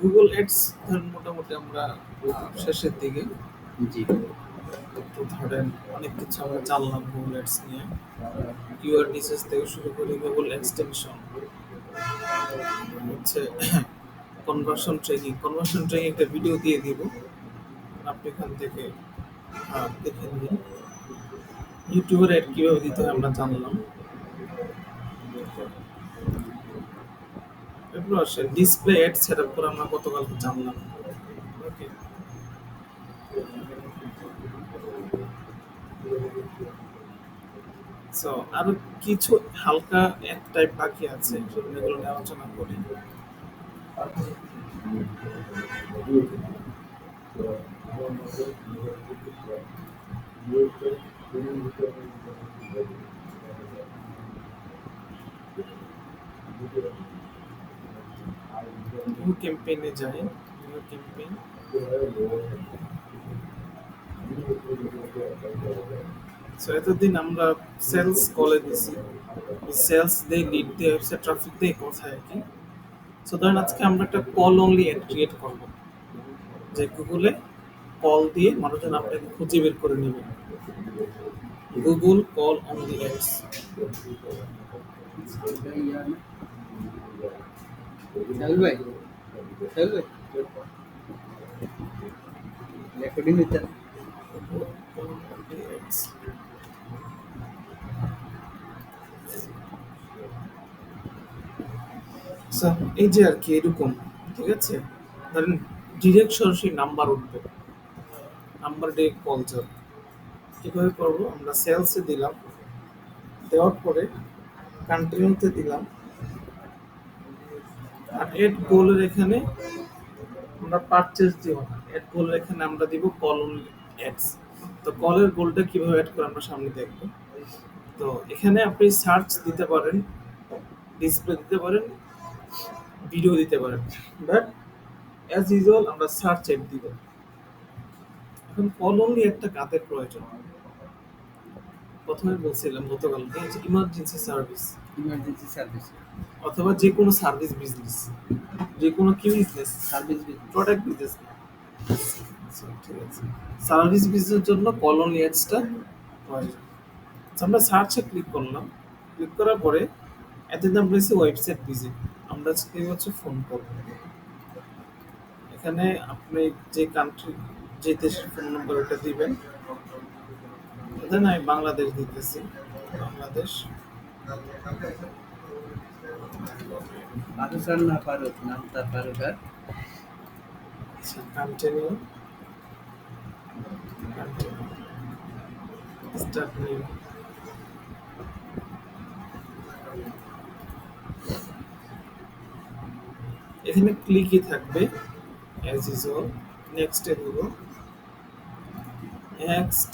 Google ads ধরেন মোটামুটি আমরা শেষের দিকে। জি। তো ধরেন অনেক কিছু আমরা জানলাম গুগল এডস নিয়ে। কিউআর ডিসেস থেকে শুরু করে গুগল এক্সটেনশন হচ্ছে কনভার্সন ট্রেনিং কনভার্সন ট্রেনিং একটা ভিডিও দিয়ে দিব। আপনি এখান থেকে দেখে নিন। ইউটিউবের অ্যাড কীভাবে দিতে হয় আমরা জানলাম। এরপর আসে। ডিসপ্লে অ্যাড সেট আপ করে আমরা গতকাল জানলাম। ওকে কিছু হালকা এক টাইপ বাকি আছে সেগুলো আলোচনা করি। নিউ ক্যাম্পেইনে যাই নিউ ক্যাম্পেইন সো এতদিন আমরা সেলস কলে দিছি। সেলস দিয়ে লিড দিয়ে ওয়েবসাইট ট্রাফিক দিয়ে কোথায় কি। সো ধরেন আজকে আমরা একটা কল অনলি অ্যাড ক্রিয়েট করব। যে গুগলে কল দিয়ে মানুষজন আপনাকে খুঁজে বের করে নেবে। Google call only ads Sahul ভাই সাহুল ভাই এই যে আর কি এরকম, ঠিক আছে? ধরেন ডিরেক্ট সরাসরি নাম্বার উঠবে। নাম্বার দিয়ে কল যাবে। কীভাবে করব? আমরা সেলসে দিলাম। দেওয়ার পরে কন্টিনিউতে দিলাম। আর এড গোলের এখানে আমরা পারচেজ দিব না। এড গোলের এখানে আমরা দিব কল অ্যাডস তো কলের গোলটা কীভাবে অ্যাড করে আমরা সামনে দেখব। তো এখানে আপনি সার্চ দিতে পারেন ডিসপ্লে দিতে পারেন ভিডিও দিতে পারেন। বাট অ্যাজ ইউজুয়াল আমরা সার্চ এড দিব। এখন কল অনলি একটা কাজের প্রয়োজন? প্রথমে বলছিলাম গতকাল ইমার্জেন্সি সার্ভিস ইমার্জেন্সি সার্ভিস অথবা যে কোনো সার্ভিস বিজনেস যে কোনো কি business service business product business ঠিক আছে। সার্ভিস বিজনেসের জন্য কল অনলি অ্যাডসটা প্রয়োজন আমরা সার্চে ক্লিক করলাম। ক্লিক করার পরে এতদিন আমরা এসে ওয়েবসাইট ভিজিট আমরা আজকে হচ্ছে ফোন করব। এখানে আপনি যে কান্ট্রি যে দেশের ফোন নম্বর ওটা দিবেন। আমি বাংলাদেশ দিতেছি। বাংলাদেশ। না পারুক নাম তার নিউ এখানে ক্লিকই থাকবে অ্যাজ ইউজুয়াল নেক্সটে দেব। নেক্সট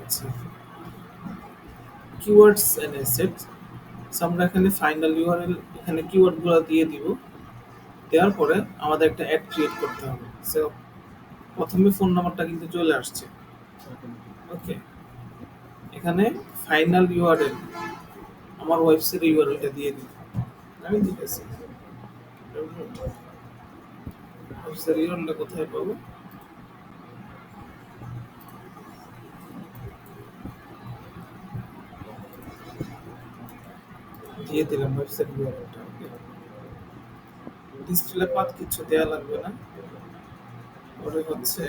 আচ্ছা। কিওয়ার্ডস এন্ড আমরা এখানে ফাইনাল ইউআরএল এখানে কিওয়ার্ডগুলো দিয়ে দিব। দেওয়ার পরে আমাদের একটা অ্যাড ক্রিয়েট করতে হবে। সো প্রথমে ফোন নাম্বারটা কিন্তু চলে আসছে। ওকে এখানে ফাইনাল ইউআরএল আমার ওয়েবসাইটের ইউআরএলটা দিয়ে দিই। আমি দিতেছি। ওয়েবসাইটের ইউআরএলটা কোথায় পাবো? দিয়ে দিলাম ওয়েবসাইট ইউআরএলটা ওকে। ডিসপ্লে পাত কিছু দেয়া লাগবে না। পরে হচ্ছে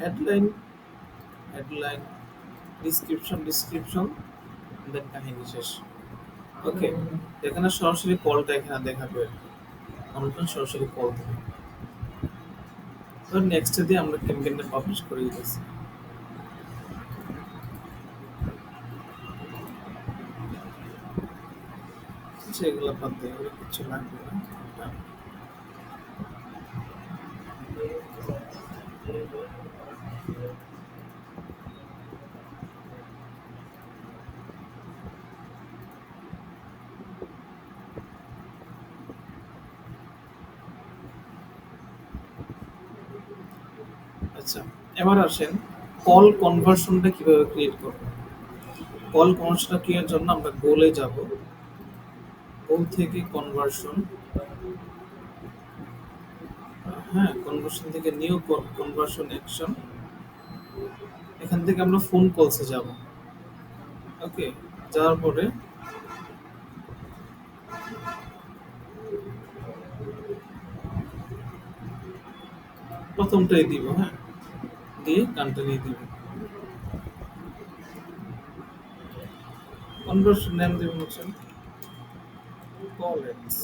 headline headline description description then কাহিনী শেষ। ওকে এখানে সরাসরি কলটা এখানে দেখাবে। মানুষজন সরাসরি কল দেবে। তো নেক্সট দিয়ে আমরা ক্যাম্পেইনটা পাবলিশ করে দিতেছি। সেগুলো বাদ দিয়ে কিছু লাগবে না আচ্ছা এবার আসেন কল কনভার্সনটা কীভাবে ক্রিয়েট করব? কল কনভার্সনটা ক্রিয়েট জন্য আমরা গোলে যাব। গোল থেকে কনভার্সন হ্যাঁ কনভার্সন থেকে নিউ কনভার্সন অ্যাকশন এখান থেকে আমরা ফোন কলসে যাব। ওকে যাওয়ার পরে প্রথমটাই দিব হ্যাঁ। দিয়ে কন্টিনিউ দিব। কনভার্সন নেম দিব হচ্ছে কল এটস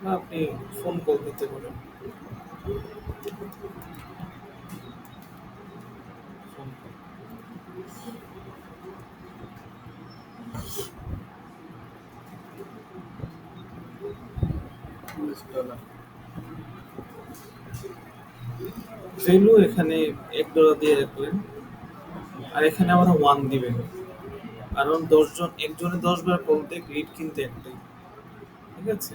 বা আপনি ফোন কল দিতে পারেন। ইউএস ভ্যালু এখানে এক ডলার দিয়ে রাখলেন। আর এখানে আবার ওয়ান দিবেন। কারণ দশজন, একজনে দশ বার কল দেয় গ্রিড কিন্তু একটাই। ঠিক আছে?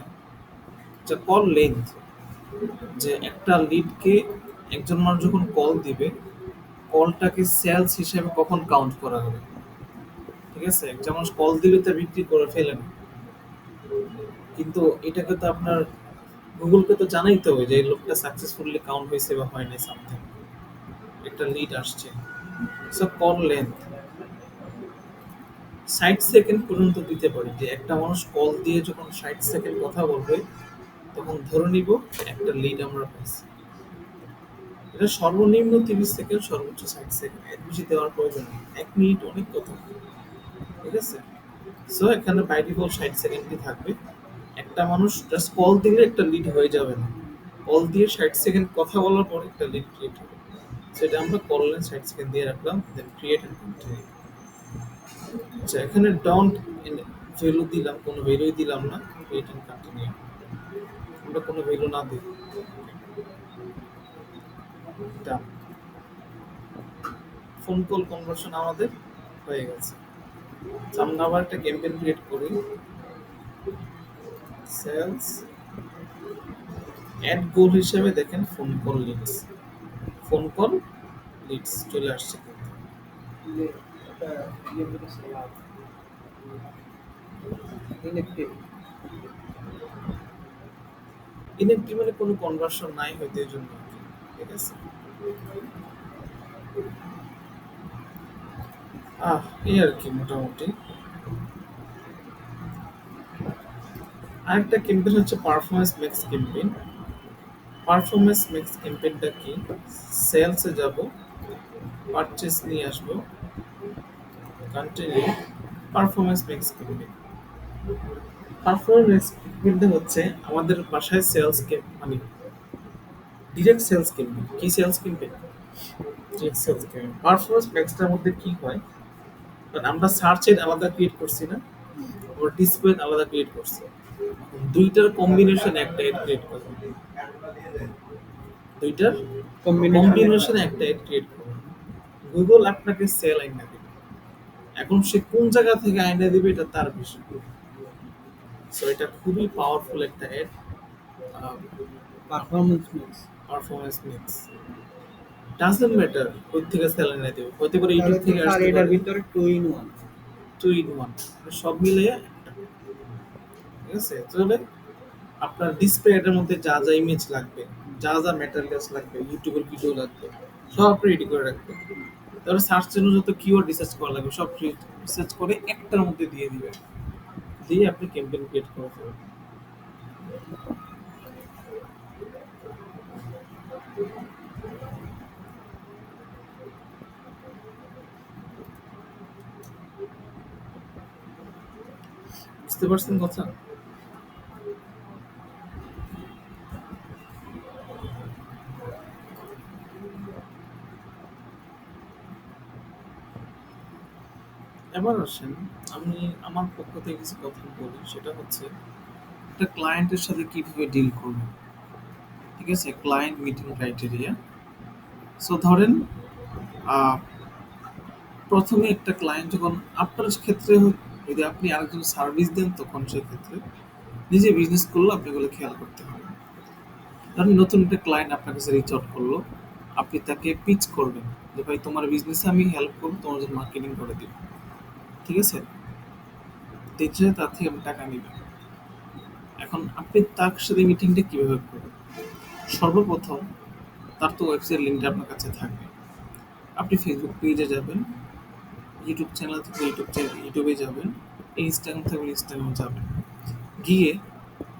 আচ্ছা কল লেন্থ যে একটা লিডকে একজন মানুষ যখন কল দিবে কলটাকে সেলস হিসেবে কখন কাউন্ট করা হবে? ঠিক আছে? একজন মানুষ কল দিলে তা বিক্রি করে ফেলেন কিন্তু এটাকে তো আপনার গুগলকে তো জানাইতে হবে যে লোকটা সাকসেসফুলি কাউন্ট হয়েছে বা হয় নাই সামথিং একটা লিড আসছে। সো কল লেন্থ ষাট সেকেন্ড পর্যন্ত দিতে পারি যে একটা মানুষ কল দিয়ে যখন ষাট সেকেন্ড কথা বলবে, তখন ধরে নিব একটা লিড আমরা পাইছি। এটা সর্বনিম্ন তিরিশ সেকেন্ড সর্বোচ্চ ষাট সেকেন্ড এর বেশি দেওয়ার প্রয়োজন নেই। এক মিনিট অনেক কথা। ঠিক আছে? সো এখানে বাই ডিফল্ট ষাট সেকেন্ডই থাকবে। একটা মানুষ জাস্ট কল দিলে একটা লিড হয়ে যাবে না। কল দিয়ে ষাট সেকেন্ড কথা বলার পর একটা লিড ক্রিয়েট হবে। সেটা আমরা কল লেন ষাট সেকেন্ড দিয়ে রাখলাম দেন ক্রিয়েট এন্ড কন্টিনিউ আচ্ছা এখানে ডন্ট ভ্যালু দিলাম কোনো ভ্যালুই দিলাম না ক্রিয়েট এন্ড কন্টিনিউ আমরা কোনো ভ্যালু না দিই। ফোন কল কনভার্সন আমাদের হয়ে গেছে। আচ্ছা, আমরা আবার একটা ক্যাম্পেইন ক্রিয়েট করি। সেলস। অ্যাড গোল হিসেবে দেখেন phone call leads phone call leads চলে আসছে ইনেকটিভ মানে কোনো কনভার্সন নাই হয়তো এই জন্য। ঠিক আছে? আহ, এই আর কি মোটামুটি। আরেকটা ক্যাম্পেইন হচ্ছে performance max campaign performance max ক্যাম্পেইনটা কি? সেলসে যাব পারচেস নিয়ে আসব continue performance max campaign performance ক্যাম্পেইনটা হচ্ছে আমাদের বাসায় সেলস মানে ডিরেক্ট সেলস ক্যাম্পেইন কি sales campaign direct sales campaign performance মেক্সটার মধ্যে কি হয়? আমরা সার্চের আলাদা ক্রিয়েট করছি না আমরা ডিসপ্লে আলাদা ক্রিয়েট করছি। দুইটার কম্বিনেশন একটা এড ক্রিয়েট করব দুইটার কম্বিনেশন একটা এড ক্রিয়েট করব গুগল আপনাকে সেল আইনা দিবে। এখন সে কোন জায়গা থেকে আইনা দিবে এটা তার বিষয়। সো এটা খুবই পাওয়ারফুল একটা ad performance mix performance mix doesn't matter কোথা থেকে সেল আইনা দিবে। হতে পারে ইউটিউব থেকে আসতে এটার ভিতরে two in one two in one সব মিলিয়ে একটা ঠিক আছে? তাহলে আপনার ডিসপ্লে এটার মধ্যে যা যা ইমেজ লাগবে, যা যা ম্যাটেরিয়ালস লাগবে ইউটিউবের ভিডিও লাগবে, সব আপনি রেডি করে রাখবেন। তারপরে সার্চ জন্য যত কিওয়ার্ড রিসার্চ করা লাগবে, সব রিসার্চ করে একটার মধ্যে দিয়ে দিবেন। দিয়ে আপনি ক্যাম্পেইন ক্রিয়েট করে ফেলবেন। বুঝতে পারছেন কথা? এবার আসেন, আমি আমার পক্ষ থেকে কিছু কথা বলি। সেটা হচ্ছে, একটা ক্লায়েন্টের সাথে কীভাবে ডিল করব ঠিক আছে? ক্লায়েন্ট মিটিং ক্রাইটেরিয়া সো ধরেন প্রথমে একটা ক্লায়েন্ট যখন আপনার ক্ষেত্রে যদি আপনি আরেকজন সার্ভিস দেন, তখন সেক্ষেত্রে নিজে বিজনেস করলে আপনি এগুলো খেয়াল করতে হবে। ধরেন, নতুন একটা ক্লায়েন্ট আপনার কাছে রিচ আউট করল, আপনি তাকে পিচ করবেন যে, ভাই, তোমার বিজনেসে আমি হেল্প করব, তোমার জন্য মার্কেটিং করে দিব। আছে? দেখছে তার থেকে আমি টাকা নিবেন এখন আপনি তার সাথে মিটিংটা কীভাবে করবেন? সর্বপ্রথম তার তো ওয়েবসাইট লিঙ্কটা আপনার কাছে থাকবে। আপনি ফেসবুক পেজে যাবেন ইউটিউব চ্যানেল থেকে ইউটিউব চ্যানেল ইউটিউবে যাবেন ইনস্টাগ্রাম থেকে ইনস্টাগ্রামে যাবেন। গিয়ে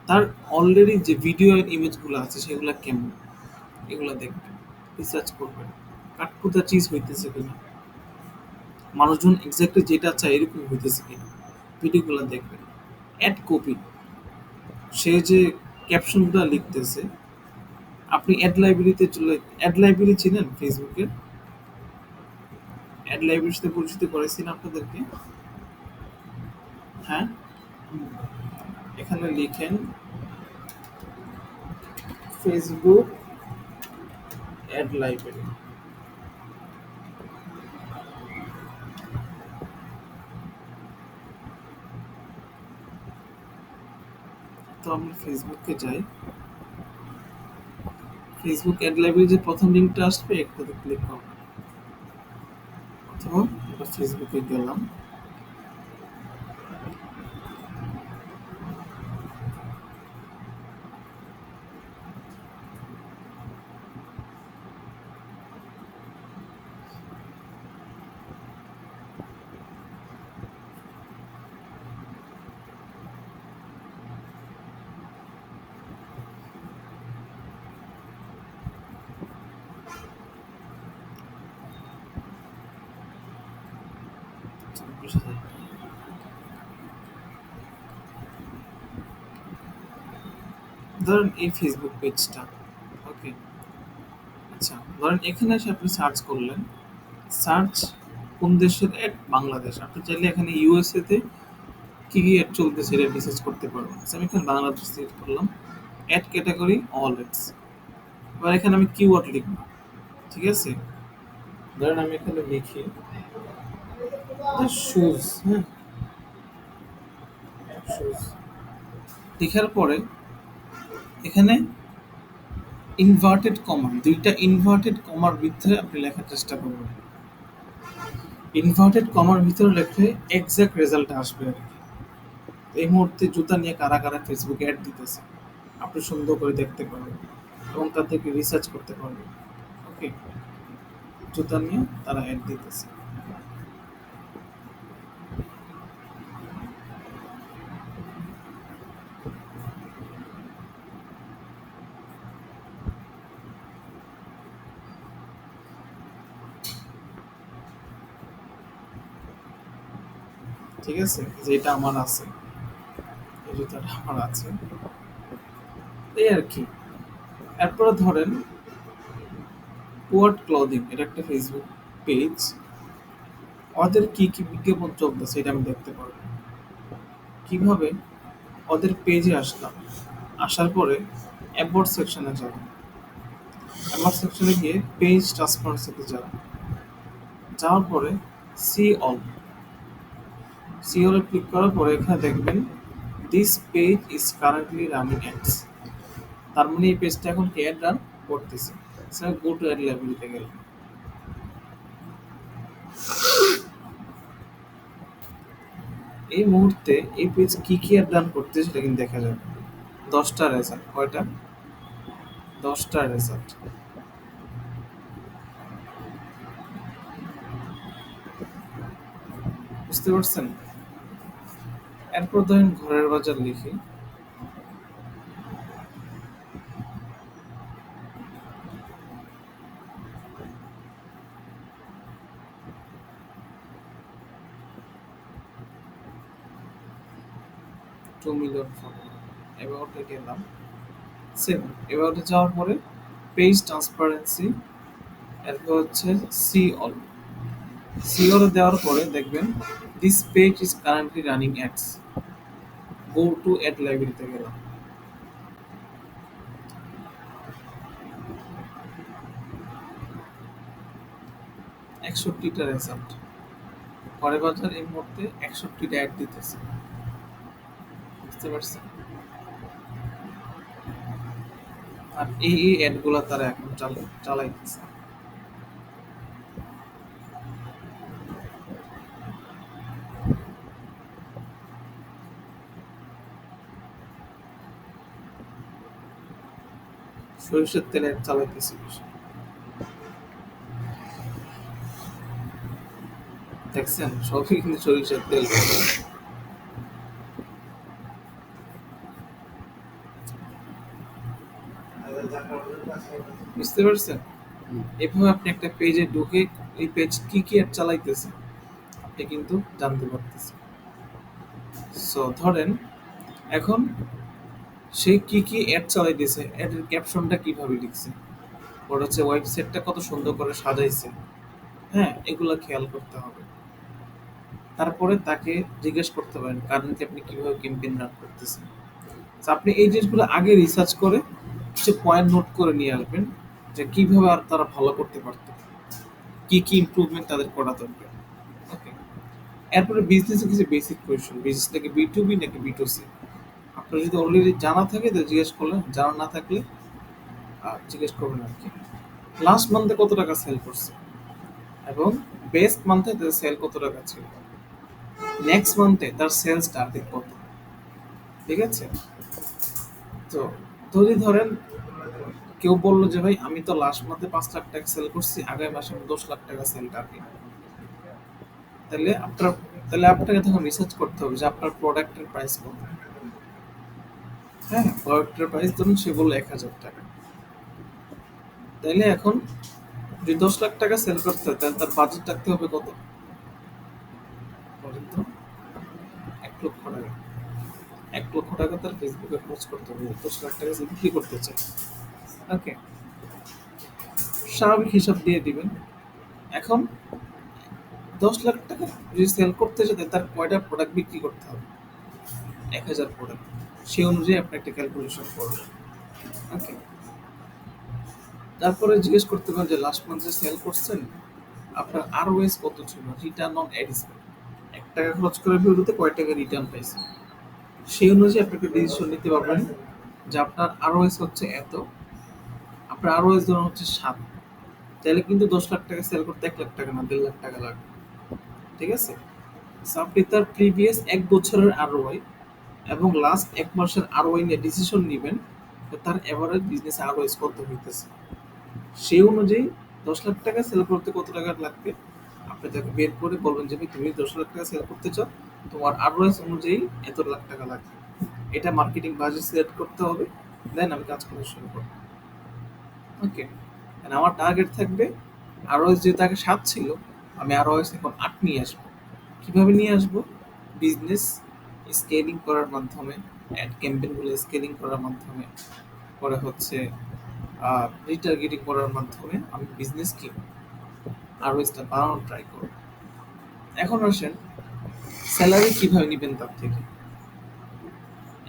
তার অলরেডি যে ভিডিও অ্যান্ড ইমেজগুলো আছে, সেগুলো কেমন? এগুলো দেখবেন রিসার্চ করবেন। কাঠকুদা চিজ হইতেছে কিনা? মানুষজন এক্স্যাক্টলি যেটা চায় এরকম হইতেছে কিনা। ভিডিওগুলো দেখবেন। অ্যাড কপি সে যে ক্যাপশনগুলো লিখতেছে, আপনি অ্যাড লাইব্রেরিতে চলে অ্যাড লাইব্রেরি চিনেন ফেসবুকে অ্যাড লাইব্রেরির সাথে পরিচিত করেছি না আপনাদেরকে? হ্যাঁ? এখানে লিখেন ফেসবুক অ্যাড লাইব্রেরি তো আমি ফেসবুকে যাই। ফেসবুক অ্যাড লাইব্রেরি যে প্রথম লিঙ্কটা আসবে, একটাতে ক্লিক করব অথবা এবার ফেসবুকে গেলাম। হাজার ধরেন এই ফেসবুক পেজটা ওকে আচ্ছা ধরেন এখানে এসে আপনি সার্চ করলেন। সার্চ কোন দেশের অ্যাড বাংলাদেশ। আপনি চাইলে এখানে ইউএসএ তে কি কি অ্যাড চলতেছে এটা রিসার্চ করতে পারবেন। আচ্ছা, আমি এখানে বাংলাদেশ সিলেক্ট করলাম। অ্যাড ক্যাটাগরি অল অ্যাডস এবার এখানে আমি কিওয়ার্ড লিখব। ঠিক আছে? ধরেন আমি এখানে লিখি শুজ হ্যাঁ শুজ লেখার পরে এখানে ইনভার্টেড কমা দুইটা ইনভার্টেড কমার ভিতরে আপনি লেখার চেষ্টা করবেন। ইনভার্টেড কমার ভিতরে লেখলে এক্সাক্ট রেজাল্ট আসবে আর কি। এই মুহূর্তে জুতা নিয়ে কারা কারা ফেসবুকে অ্যাড দিতেছে, আপনি সুন্দর করে দেখতে পারবেন এবং তাদেরকে রিসার্চ করতে পারবেন। ওকে জুতা নিয়ে তারা অ্যাড দিতেছে। ঠিক যে এটা আমার আছে, এই জুতাটা আমার আছে। এই আর কি। এরপরে ধরেন ওয়ার্ড ক্লদিং এটা একটা ফেসবুক পেজ ওদের কি কি বিজ্ঞাপন চলতেছে এটা আমি দেখতে পারব। কীভাবে ওদের পেজে আসলাম? আসার পরে অ্যাবাউট সেকশনে যাব। অ্যাবাউট সেকশনে গিয়ে পেজ ট্রান্সপারেন্সিতে যাব। যাওয়ার পরে সি অল সি অলে ক্লিক করার পরে এখানে দেখবেন this page is currently running ads তার মানে এই পেজটা এখন কি অ্যাড রান করতেছে? সেটা গো টু অ্যাড লাইব্রেরিতে গেল এই মুহূর্তে এই পেজ কি কি অ্যাড রান করতেছে সেটা কিন্তু দেখা যাবে। দশটা রেজাল্ট কয়টা? দশটা রেজাল্ট বুঝতে পারছেন? এরপর ধরেন ঘরের বাজার লিখি। টু মিলিয়ন ফলোয়ার এবারটা গেলাম সেম এবারটা যাওয়ার পরে পেজ ট্রান্সপারেন্সি এরপর হচ্ছে সি অল সিওর দেওয়ার পরে দেখবেন this page is currently running ads go to ad লাইব্রেরিতে গেলাম। একষট্টিটা রেজাল্ট ঘরে বাজার এই মুহূর্তে একষট্টিটা অ্যাড দিতেছে। বুঝতে পারছেন? আর এই এই অ্যাডগুলো তারা এখন চালাইতেছে। সরিষার তেল চালাইতেছে দেখছেন? সবই কিন্তু সরিষার তেল। বুঝতে পারছেন? এভাবে আপনি একটা পেজে ঢুকে এই পেজ কি কি অ্যাড চালাইতেছে আপনি কিন্তু জানতে পারতেছেন। সো ধরেন এখন সে কি কি অ্যাড চালাই চালাইতেছে অ্যাডের ক্যাপশনটা কীভাবে লিখছে? ওর হচ্ছে ওয়েবসাইটটা কত সুন্দর করে সাজাইছে। হ্যাঁ এগুলো খেয়াল করতে হবে। তারপরে তাকে জিজ্ঞেস করতে পারেন কারেন্টলি আপনি কীভাবে ক্যাম্পেইন রান করতেছেন? তো আপনি এই জিনিসগুলো আগে রিসার্চ করে কিছু পয়েন্ট নোট করে নিয়ে আসবেন যে কীভাবে আর তারা ভালো করতে পারত। কি কি ইমপ্রুভমেন্ট তাদের করা দরকার। ওকে এরপরে বিজনেসে কিছু বেসিক কোয়েশ্চেন বিজনেসটাকে বি টু বি নাকি বি টু সি আপনার যদি অলরেডি জানা থাকে তো জিজ্ঞেস করলেন জানা না থাকলে আহ, জিজ্ঞেস করবেন আর কি। লাস্ট মান্থে কত টাকা সেল করছে? এবং বেস্ট মান্থে তার সেল কত টাকা ছিল? নেক্সট মান্থে তার সেলস টার্গেট কত? ঠিক আছে? তো যদি ধরেন কেউ বলল যে ভাই আমি তো লাস্ট মান্থে পাঁচ লাখ টাকা সেল করছি আগামী মাসে আমি দশ লাখ টাকা সেল টার্গেট তাহলে আপনার তাহলে আপনাকে তখন রিসার্চ করতে হবে যে আপনার প্রোডাক্টের প্রাইস কত? হ্যাঁ প্রোডাক্টের প্রাইস ধরুন সে বলল এক হাজার টাকা। তাইলে এখন যদি দশ লাখ টাকা সেল করতে হয়, তাহলে তার বাজেট রাখতে হবে কত? বলেন এক লক্ষ টাকা। এক লক্ষ টাকা তার ফেসবুকে খরচ করতে হবে। দশ লাখ টাকা সে বিক্রি করতে চায়। ওকে স্বাভাবিক হিসাব দিয়ে দিবেন। এখন দশ লাখ টাকা যদি সেল করতে চায় তার কয়টা প্রোডাক্ট বিক্রি করতে হবে? এক হাজার প্রোডাক্ট সেই অনুযায়ী আপনি একটা ক্যালকুলেশন করবেন। ওকে তারপরে জিজ্ঞেস করতে পারেন যে লাস্ট মান্থে সেল করছেন, আপনার আরওএস কত ছিল? রিটার্ন অন অ্যাড এক টাকা খরচ করে ভিডিওতে কয় টাকা রিটার্ন পাইছে সেই অনুযায়ী আপনি একটা ডিসিশন নিতে পারবেন যে, আপনার আরওএস হচ্ছে এত, আপনার আরওএস ধরুন হচ্ছে সাত। তাহলে কিন্তু দশ লাখ টাকা সেল করতে এক লাখ টাকা না, দেড় লাখ টাকা লাগবে। ঠিক আছে? আপনি তার প্রিভিয়াস এক বছরের আরওআই এবং লাস্ট এক মাসের আরওআই নিয়ে ডিসিশন নেবেন তার এভারেজ বিজনেস আরওএস কত হইতেছে। সেই অনুযায়ী দশ লাখ টাকা সেল করতে কত টাকা লাগবে? আপনি তাকে বের করে বলবেন যে তুমি দশ লাখ টাকা সেল করতে চাও, তোমার আরওএস অনুযায়ী এত লাখ টাকা লাগবে। এটা মার্কেটিং বাজেট সিলেক্ট করতে হবে দেন আমি কাজ করা শুরু করব। ওকে আমার টার্গেট থাকবে আরওএস যেহেতু আগে সাত ছিল, আমি আরওএস এখন আট নিয়ে আসব। কীভাবে নিয়ে আসব? বিজনেস স্কেলিং করার মাধ্যমে অ্যাড ক্যাম্পেইনগুলো স্কেলিং করার মাধ্যমে, পরে হচ্ছে রিটার্গেটিং করার মাধ্যমে আমি বিজনেস কি আরওএসটা বাড়ানোর ট্রাই করব। এখন আসেন স্যালারি কীভাবে নেবেন তার থেকে?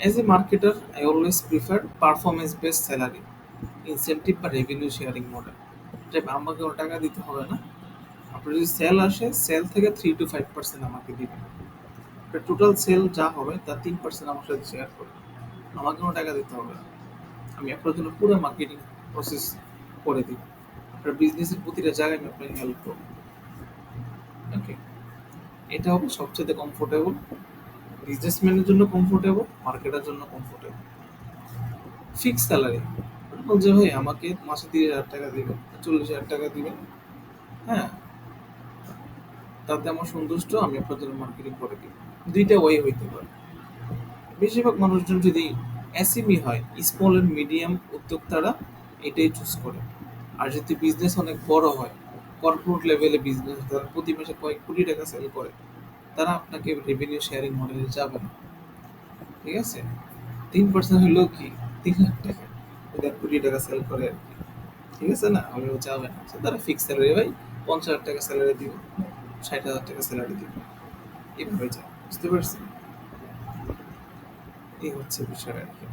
As a marketer I always prefer performance based salary incentive বা রেভিনিউ শেয়ারিং মডেল যে আমাকে টাকা দিতে হবে না। আপনার যদি সেল আসে সেল থেকে থ্রি টু ফাইভ পার্সেন্ট আমাকে দিবেন। টোটাল সেল যা হবে, তার তিন পার্সেন্ট আমার সাথে শেয়ার করবেন আমাকে কোনো টাকা দিতে হবে। না আমি আপনার জন্য পুরো মার্কেটিং প্রসেস করে দিই। আপনার বিজনেসের প্রতিটা জায়গায় আমি আপনাকে হেল্প করব। ওকে এটা হবে সবচেয়ে কমফোর্টেবল বিজনেসম্যানের জন্য কমফোর্টেবল মার্কেটের জন্য কমফোর্টেবল ফিক্স স্যালারি যে ভাই, আমাকে মাসে তিরিশ হাজার টাকা দিবেন, চল্লিশ হাজার টাকা দিবেন। হ্যাঁ? তাতে আমার সন্তুষ্ট, আমি আপনার জন্য মার্কেটিং করে দিব। দুইটা ওয়ে হইতে পারে। বেশিরভাগ মানুষজন যদি এসএমই হয় স্মল এন্ড মিডিয়াম উদ্যোক্তারা এটাই চুজ করে। আর যদি বিজনেস অনেক বড় হয় কর্পোরেট লেভেলে বিজনেস তারা প্রতি মাসে কয়েক কোটি টাকা সেল করে, তারা আপনাকে রেভিনিউ শেয়ারিং মডেলে যাবে না। ঠিক আছে? তিন পার্সেন্ট হলেও কি? তিন লাখ টাকা। এক কোটি টাকা সেল করে আর কি। ঠিক আছে না? আমি যাবে না। তারা ফিক্স স্যালারি ভাই, পঞ্চাশ হাজার টাকা স্যালারি দিব, ষাট হাজার টাকা স্যালারি দিব। এভাবে যায়। বুঝতে পারছি। এই হচ্ছে বিষয় আর কি।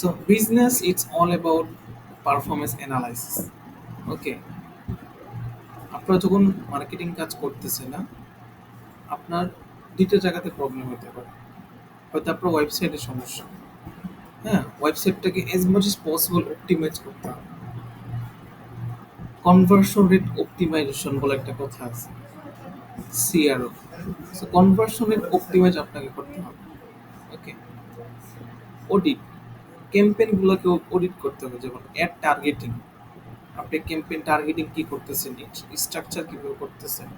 So, business, it's all about performance analysis okay আপনারা যখন মার্কেটিং কাজ করতেছে না, আপনার দুইটা জায়গাতে প্রবলেম হতে পারে। হয়তো আপনার ওয়েবসাইটের সমস্যা। হ্যাঁ ওয়েবসাইটটাকে as much as possible optimize করতে হবে। কনভার্সন রেট অপটিমাইজেশন বলে একটা কথা আছে CRO so conversion rate optimize আপনাকে করতে হবে ওকে অডিট ক্যাম্পেইনগুলোকে অডিট করতে হবে, যেমন অ্যাড টার্গেটিং আপনি ক্যাম্পেইন টার্গেটিং কি করতেছেন স্ট্রাকচার কীভাবে করতেছেন?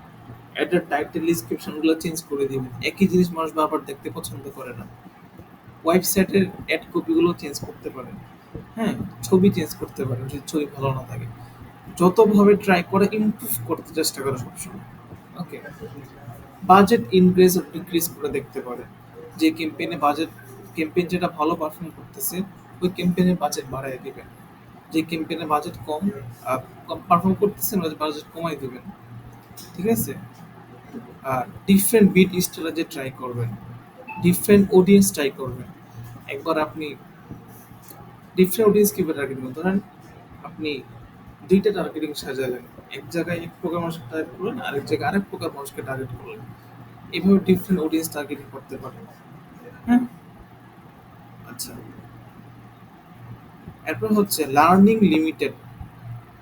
অ্যাডের টাইটেল ডিসক্রিপশনগুলো চেঞ্জ করে দিবেন। একই জিনিস মানুষ বারবার দেখতে পছন্দ করে না। ওয়েবসাইটের অ্যাড কপিগুলো চেঞ্জ করতে পারেন। হ্যাঁ ছবি চেঞ্জ করতে পারেন, যদি ছবি ভালো না থাকে। যতভাবে ট্রাই করে ইমপ্রুভ করতে চেষ্টা করে সবসময়। ওকে বাজেট ইনক্রিজ ও ডিক্রিজ করে দেখতে পারেন যে ক্যাম্পেইনে বাজেট ক্যাম্পেইন যেটা ভালো পারফর্ম করতেছে, ওই ক্যাম্পেইনের বাজেট বাড়ায় দিবেন যে ক্যাম্পেইনে বাজেট কম পারফর্ম করতেছেন ওই বাজেট কমাই দিবেন। ঠিক আছে? আর ডিফারেন্ট বিট স্ট্র্যাটেজি ট্রাই করবেন। ডিফারেন্ট অডিয়েন্স ট্রাই করবেন। একবার আপনি ডিফারেন্ট অডিয়েন্স কীভাবে করবেন? ধরেন আপনি দুইটা টার্গেটিং সাজালেন। এক জায়গায় এক প্রকার মানুষকে টার্গেট করলেন, আরেক জায়গায় আরেক প্রকার মানুষকে টার্গেট করলেন। এভাবে ডিফারেন্ট অডিয়েন্স টার্গেটিং করতে পারেন। হ্যাঁ? আচ্ছা। এরপর হচ্ছে লার্নিং লিমিটেড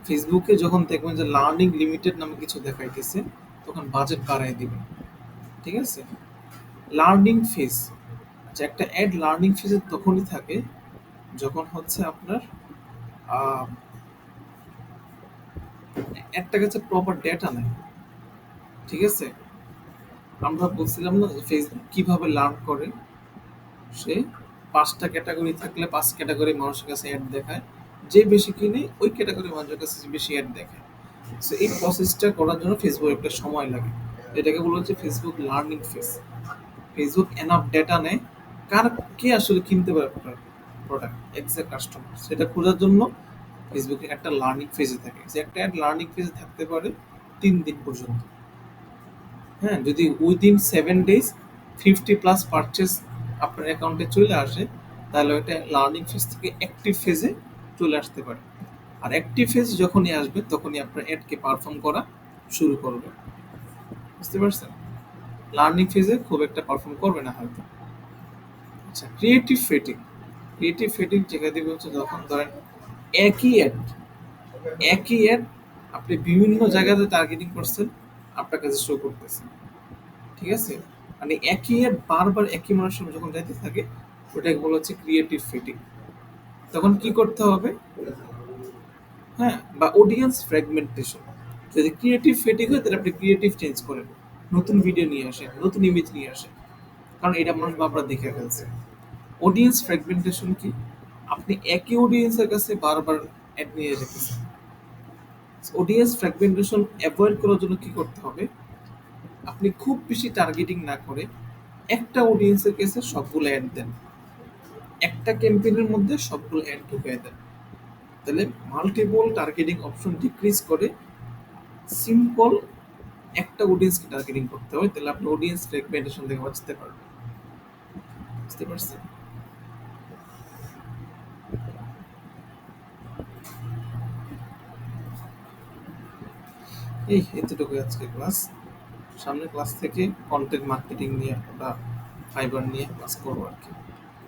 ফেসবুকে যখন দেখবেন যে লার্নিং লিমিটেড নামে কিছু দেখাইতেছে, তখন বাজেট বাড়াই দিবেন। ঠিক আছে? লার্নিং ফেজ আচ্ছা একটা অ্যাড লার্নিং ফেজে তখনই থাকে যখন হচ্ছে আপনার একটা কাছে প্রপার ডেটা নেই। ঠিক আছে? আমরা বলছিলাম না ফেসবুক কীভাবে লার্ন করে? সে পাঁচটা ক্যাটাগরি থাকলে পাঁচ ক্যাটাগরি মানুষের কাছে অ্যাড দেখায়। যে বেশি কিনে, ওই ক্যাটাগরি মানুষের কাছে বেশি অ্যাড দেখায়। সো এই প্রসেসটা করার জন্য ফেসবুক একটা সময় লাগে। এটাকে বলা হচ্ছে Facebook learning face Facebook enough data নেয়। কার, কে আসলে কিনতে পারে আপনার প্রোডাক্ট এক্সাক্ট কাস্টমার সেটা খোঁজার জন্য ফেসবুকে একটা লার্নিং ফেজে থাকে। যে একটা অ্যাড লার্নিং ফেজে থাকতে পারে তিন দিন পর্যন্ত। হ্যাঁ যদি within seven days fifty plus purchase আপনার অ্যাকাউন্টে চলে আসে, তাহলে ওইটা লার্নিং ফেজ থেকে অ্যাক্টিভ ফেজে চলে আসতে পারে। আর অ্যাক্টিভ ফেজ যখনই আসবে, তখনই আপনার অ্যাডকে পারফর্ম করা শুরু করবে। বুঝতে পারছেন? লার্নিং ফেজে খুব একটা পারফর্ম করবে না হয়তো। আচ্ছা ক্রিয়েটিভ ফেটিং ক্রিয়েটিভ ফেটিং যেটা দিবে হচ্ছে যখন ধরেন একই অ্যাড একই অ্যাড আপনি বিভিন্ন জায়গাতে টার্গেটিং করছেন, আপনার কাছে শো করতেছে। ঠিক আছে? মানে একই অ্যাড বারবার একই মানুষের যখন যাইতে থাকে ওটাকে বলা হচ্ছে ক্রিয়েটিভ ফিটিং তখন কি করতে হবে? হ্যাঁ বা অডিয়েন্স ফ্র্যাগমেন্টেশন যদি ক্রিয়েটিভ ফিটিং হয়, তাহলে আপনি ক্রিয়েটিভ চেঞ্জ করেন। নতুন ভিডিও নিয়ে আসেন, নতুন ইমেজ নিয়ে আসেন। কারণ এটা মানুষ বারবার দেখে ফেলছে। অডিয়েন্স ফ্র্যাগমেন্টেশন কি? আপনি একই অডিয়েন্সের কাছে বারবার অ্যাড নিয়ে রেখেছেন। অডিয়েন্স ফ্র্যাগমেন্টেশন অ্যাভয়েড করার জন্য কি করতে হবে? আপনি খুব বেশি টার্গেটিং না করে একটা অডিয়েন্সের কাছে সবগুলো অ্যাড দেন। একটা ক্যাম্পেইনের মধ্যে সবগুলো অ্যাড ঢুকিয়ে দেন। তাহলে মাল্টিপল টার্গেটিং অপশন ডিক্রিজ করে সিম্পল একটা অডিয়েন্সকে টার্গেটিং করতে হয়। তাহলে আপনি অডিয়েন্স ফ্র্যাগমেন্টেশন থেকে বাঁচতে পারবেন বুঝতে পারছেন? এই এতটুকু আজকে ক্লাস সামনে ক্লাস থেকে কন্টেন্ট মার্কেটিং নিয়ে একটা ফাইবার নিয়ে ক্লাস করব আর কি।